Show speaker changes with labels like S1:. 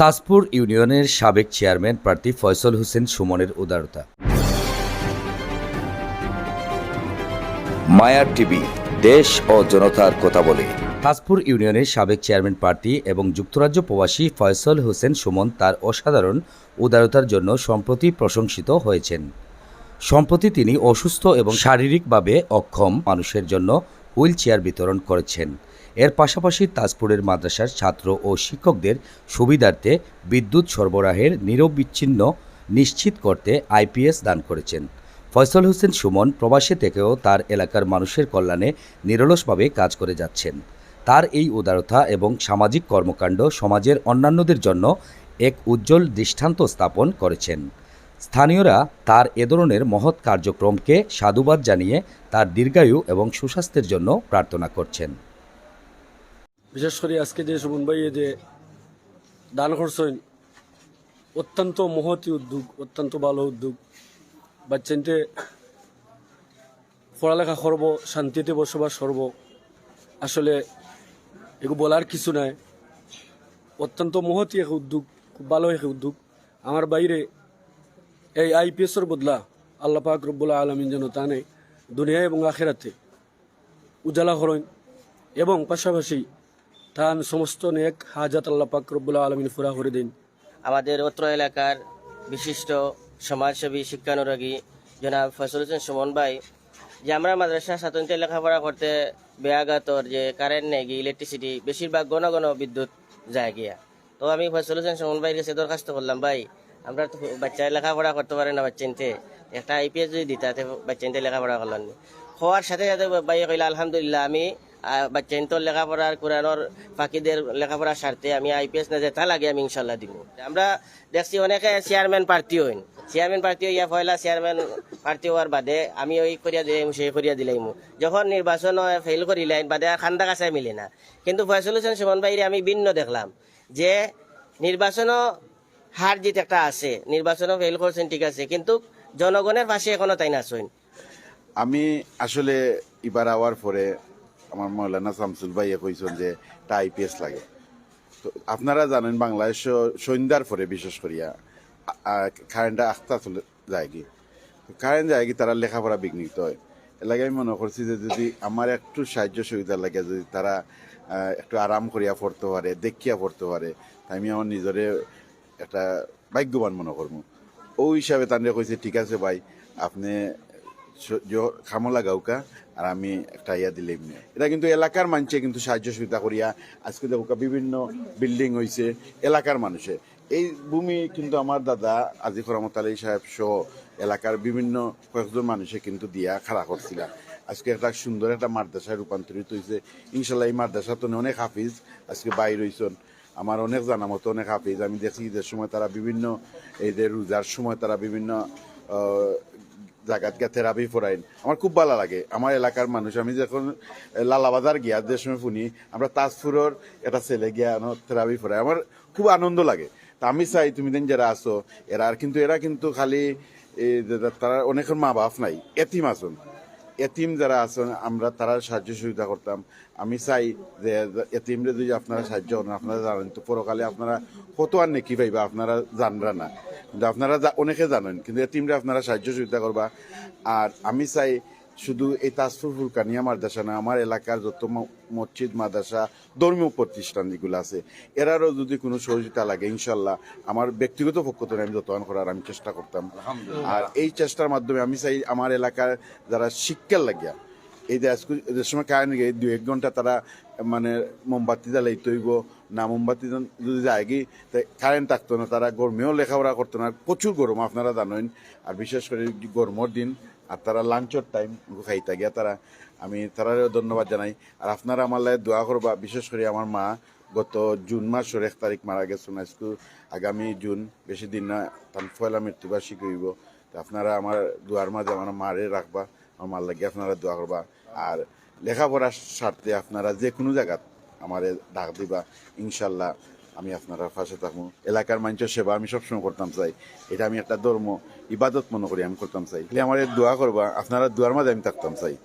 S1: তাজপুর ইউনিয়নের সাবেক চেয়ারম্যান প্রার্থী ফয়সল হোসেন সুমনের উদারতা। মায়ার টিভি দেশ ও জনতার কথা বলে। তাজপুর ইউনিয়নের সাবেক চেয়ারম্যান প্রার্থী এবং যুক্তরাজ্য প্রবাসী ফয়সল হোসেন সুমন তার অসাধারণ উদারতার জন্য সম্প্রতি প্রশংসিত হয়েছেন। সম্প্রতি তিনি অসুস্থ এবং শারীরিকভাবে অক্ষম মানুষের জন্য হুইল চেয়ার বিতরণ করেছেন। এর পাশাপাশি তাজপুরের মাদ্রাসার ছাত্র ও শিক্ষকদের সুবিধার্থে বিদ্যুৎ সরবরাহের নিরবিচ্ছিন্ন নিশ্চিত করতে আইপিএস দান করেছেন। ফয়সল হোসেন সুমন প্রবাসে থেকেও তার এলাকার মানুষের কল্যাণে নিরলসভাবে কাজ করে যাচ্ছেন। তার এই উদারতা এবং সামাজিক কর্মকাণ্ড সমাজের অন্যান্যদের জন্য এক উজ্জ্বল দৃষ্টান্ত স্থাপন করেছেন। স্থানীয়রা তার এ ধরনের মহৎ কার্যক্রমকে সাধুবাদ জানিয়ে তার দীর্ঘায়ু এবং সুস্বাস্থ্যের জন্য প্রার্থনা করছেন।
S2: বিশেষ করে আজকে যে সুমন ভাই, এই যে দান করছেন অত্যন্ত মহতি উদ্যোগ, অত্যন্ত ভালো উদ্যোগ। বাচ্চানতে পড়ালেখা করব, শান্তিতে বসবাস করব। আসলে এগু বলার কিছু নাই। অত্যন্ত মহতি এক উদ্যোগ, খুব ভালো এক উদ্যোগ। আমার বাইরে এই আইপিএসের বদলা আল্লাহ পাক রব্বুল আলমিন যেন তা নেই, দুনিয়া এবং আখেরাতে। উজালা করেন এবং পাশাপাশি তান সমস্ত নেক হাজাত আল্লাহ পাক রব্বুল আলমিন ফুরা করে দিন।
S3: আমাদের অত্র এলাকার বিশিষ্ট সমাজসেবী, শিক্ষানুরাগী জনাব ফসল হোসেন সুমন ভাই, যে আমরা মাদ্রাসা স্বাতন্ত্র্য লেখাপড়া করতে বেয়াগাতর যে কারেন্ট নেই গিয়ে ইলেকট্রিসিটি বেশিরভাগ ঘন ঘন বিদ্যুৎ যায় গিয়া। তো আমি ফসল হোসেন সুমন ভাইয়ের কাছে দরখাস্ত করলাম, ভাই, আমরা তো বাচ্চায় লেখাপড়া করতে পারে না বাচ্চাইনতে একটা আইপিএস যদি দিতা, তে বাচ্চাইনতে লেখাপড়া করলাম হওয়ার সাথে সাথে ভাই কইলা, আলহামদুলিল্লাহ, আমি বাচ্চাইন তো লেখাপড়ার কোরআনোর পাখিদের লেখাপড়ার স্বার্থে আমি আইপিএস না যেটা লাগে আমি ইনশাল্লাহ দিব আমরা দেখছি অনেকে চেয়ারম্যান প্রার্থী হইন। চেয়ারম্যান প্রার্থী হইয়া পয়লা চেয়ারম্যান প্রার্থী হওয়ার বাদে আমি ওই করিয়া দিলাম, সেই করিয়া দিলাম। যখন নির্বাচন ফেল করিলেন বাদে আর খান্দা কাছায় মিলে না। কিন্তু ফয়সল হোসেন সুমন ভাইরে আমি ভিন্ন দেখলাম, যে নির্বাচনও হার জিত একটা আছে, নির্বাচনও ফেল করছেন, ঠিক আছে, কিন্তু জনগণের পাশে এখনও তাই না
S4: আমি আসলে এবার আওয়ার পরে আমার মৌলানা শামসুল ভাইয়ে কইছেন যে একটা আইপিএস লাগে। তো আপনারা জানেন বাংলাদেশ সন্ধ্যার পরে বিশেষ করিয়া কারেন্টটা আস্তা চলে যায় কি। কারেন্ট যায় কি, তারা লেখাপড়া বিঘ্নিত হয়। এলাকায় আমি মনে করছি যে যদি আমার একটু সাহায্য সুবিধা লাগে, যদি তারা একটু আরাম করিয়া পড়তে পারে, দেখিয়া পড়তে পারে, তাই আমি আমার নিজরে একটা ভাগ্যবান মনে করব। ওই হিসাবে তাদের কইছে, ঠিক আছে ভাই, আপনি স- জ- খামো আর আমি একটা ইয়া দিলাম। এটা কিন্তু এলাকার মানুষে কিন্তু সাহায্য সুবিধা করিয়া, আজকে দেখুকা বিভিন্ন বিল্ডিং হইছে, এলাকার মানুষে। এই ভূমি কিন্তু আমার দাদা আজি রহমত আলী সাহেব সহ এলাকার বিভিন্ন কয়েকজন মানুষে কিন্তু দিয়া খাড়া করছিল। আজকে একটা সুন্দর একটা মাদ্রাসায় রূপান্তরিত হয়েছে ইনশাল্লাহ এই মাদ্রাসা তো অনেক হাফিজ আজকে বাইর হইছেন। আমার অনেক জানা মতো অনেক হাফিজ। আমি দেখছি ঈদের সময় তারা বিভিন্ন এই যে রোজার সময় তারা বিভিন্ন আহ, জায়গাত গিয়া থেরাপি ফরাইন আমার খুব ভালো লাগে। আমার এলাকার মানুষ আমি যখন লালাবাজার গিয়া যে সময় শুনি আমরা তাজপুরের একটা ছেলে গিয়া থেরাপি ফরাই আমার খুব আনন্দ লাগে। তা আমি চাই তুমি দেন যারা আসো এরা আর কিন্তু এরা কিন্তু খালি তারা অনেকের মা বাপ নাই। এতিম আসুন এতিম যারা আছেন আমরা তারা সাহায্য সুবিধা করতাম। আমি চাই যে এতিমরে যদি আপনারা সাহায্য করেন আপনারা জানেন তো পরকালে আপনারা কত আর নেকি পাইবা আপনারা জানরা না। আপনারা অনেকে জানেন কিন্তু এতিমরে আপনারা সাহায্য সুবিধা করবা। আর আমি চাই শুধু এই তাজপুর আমার মাদ্রাসা না আমার এলাকার যত মসজিদ মাদ্রাসা ধর্মীয় প্রতিষ্ঠান যেগুলো আছে এরারও যদি কোনো সহযোগিতা লাগে ইনশাল্লাহ আমার ব্যক্তিগত পক্ষ থেকে আমি যতক্ষণ করার আমি চেষ্টা করতাম। আর এই চেষ্টার মাধ্যমে আমি চাই আমার এলাকার যারা শিক্ষার লাগিয়া এই যে সময় কারেন্ট গিয়ে দু এক ঘণ্টা তারা মানে মোমবাতি জ্বালাই তৈব না মোমবাতি যদি যায় কি কারেন্ট থাকতো না, তারা গরমেও লেখাপড়া করতো না, প্রচুর গরম, আপনারা জানেন। আর বিশেষ করে গরমের দিন, আর তারা লাঞ্চের টাইম খাইতা গিয়া তারা, আমি তারারও ধন্যবাদ জানাই। আর আপনারা আমার লাগে দোয়া করবা, বিশেষ করে আমার মা, গত জুন মাসের এক তারিখ মারা গেছেন আজকে আগামী জুন, বেশি দিন না, তার ফয়লা মৃত্যুবার্ষিকী হইব। তো আপনারা আমার দোয়ার মাঝে আমার মারে রাখবা, আমার মার লাগে আপনারা দোয়া করবা। আর লেখাপড়ার স্বার্থে আপনারা যে কোনো জায়গাত আমারে ডাক দিবা, ইনশাল্লাহ আমি আপনারা পাশে থাকব। এলাকার মানুষের সেবা আমি সবসময় করতাম চাই। এটা আমি একটা ধর্ম, ইবাদত মনে করি আমি করতাম চাই। আমার দোয়া করবা, আপনারা দোয়ার মাঝে আমি থাকতাম চাই।